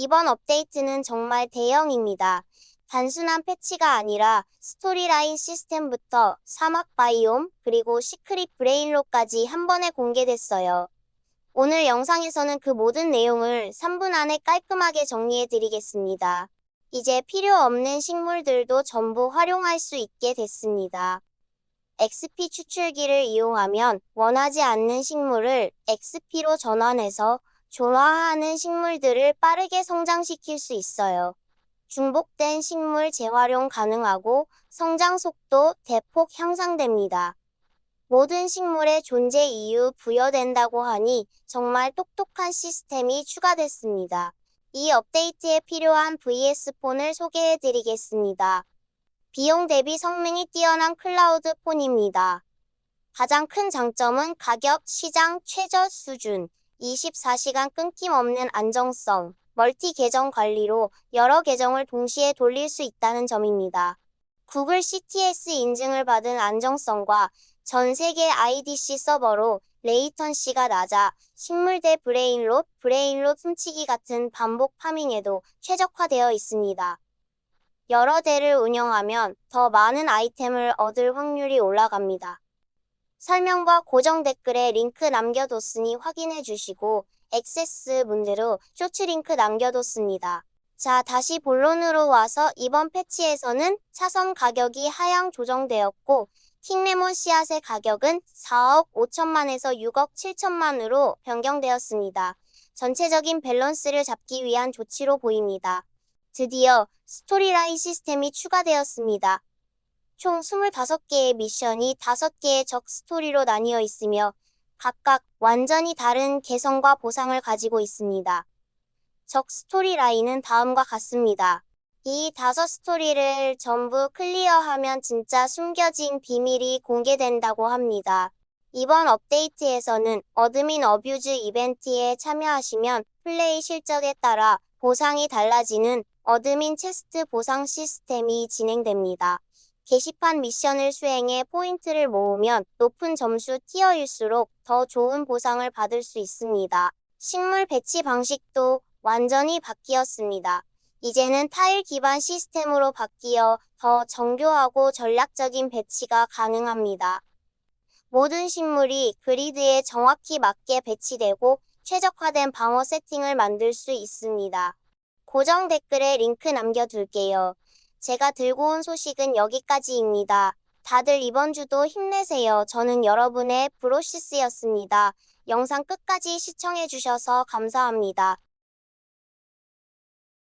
이번 업데이트는 정말 대형입니다. 단순한 패치가 아니라 스토리라인 시스템부터 사막 바이옴 그리고 시크릿 브레인로까지 한 번에 공개됐어요. 오늘 영상에서는 그 모든 내용을 3분 안에 깔끔하게 정리해 드리겠습니다. 이제 필요 없는 식물들도 전부 활용할 수 있게 됐습니다. XP 추출기를 이용하면 원하지 않는 식물을 XP로 전환해서 좋아하는 식물들을 빠르게 성장시킬 수 있어요. 중복된 식물 재활용 가능하고 성장 속도 대폭 향상됩니다. 모든 식물의 존재 이유 부여된다고 하니 정말 똑똑한 시스템이 추가됐습니다. 이 업데이트에 필요한 VS폰을 소개해 드리겠습니다. 비용 대비 성능이 뛰어난 클라우드 폰입니다. 가장 큰 장점은 가격, 시장 최저 수준, 24시간 끊김없는 안정성, 멀티 계정 관리로 여러 계정을 동시에 돌릴 수 있다는 점입니다. 구글 CTS 인증을 받은 안정성과 전 세계 IDC 서버로 레이턴시가 낮아 식물 대 브레인롯, 브레인롯 훔치기 같은 반복 파밍에도 최적화되어 있습니다. 여러 대를 운영하면 더 많은 아이템을 얻을 확률이 올라갑니다. 설명과 고정 댓글에 링크 남겨뒀으니 확인해 주시고 액세스 문제로 쇼츠 링크 남겨뒀습니다. 자, 다시 본론으로 와서 이번 패치에서는 차선 가격이 하향 조정되었고 킹레몬 씨앗의 가격은 4억 5천만에서 6억 7천만으로 변경되었습니다. 전체적인 밸런스를 잡기 위한 조치로 보입니다. 드디어 스토리라인 시스템이 추가되었습니다. 총 25개의 미션이 5개의 적 스토리로 나뉘어 있으며 각각 완전히 다른 개성과 보상을 가지고 있습니다. 적 스토리 라인은 다음과 같습니다. 이 다섯 스토리를 전부 클리어하면 진짜 숨겨진 비밀이 공개된다고 합니다. 이번 업데이트에서는 어드민 어뷰즈 이벤트에 참여하시면 플레이 실적에 따라 보상이 달라지는 어드민 체스트 보상 시스템이 진행됩니다. 게시판 미션을 수행해 포인트를 모으면 높은 점수 티어일수록 더 좋은 보상을 받을 수 있습니다. 식물 배치 방식도 완전히 바뀌었습니다. 이제는 타일 기반 시스템으로 바뀌어 더 정교하고 전략적인 배치가 가능합니다. 모든 식물이 그리드에 정확히 맞게 배치되고 최적화된 방어 세팅을 만들 수 있습니다. 고정 댓글에 링크 남겨둘게요. 제가 들고 온 소식은 여기까지입니다. 다들 이번 주도 힘내세요. 저는 여러분의 브로시스였습니다. 영상 끝까지 시청해주셔서 감사합니다.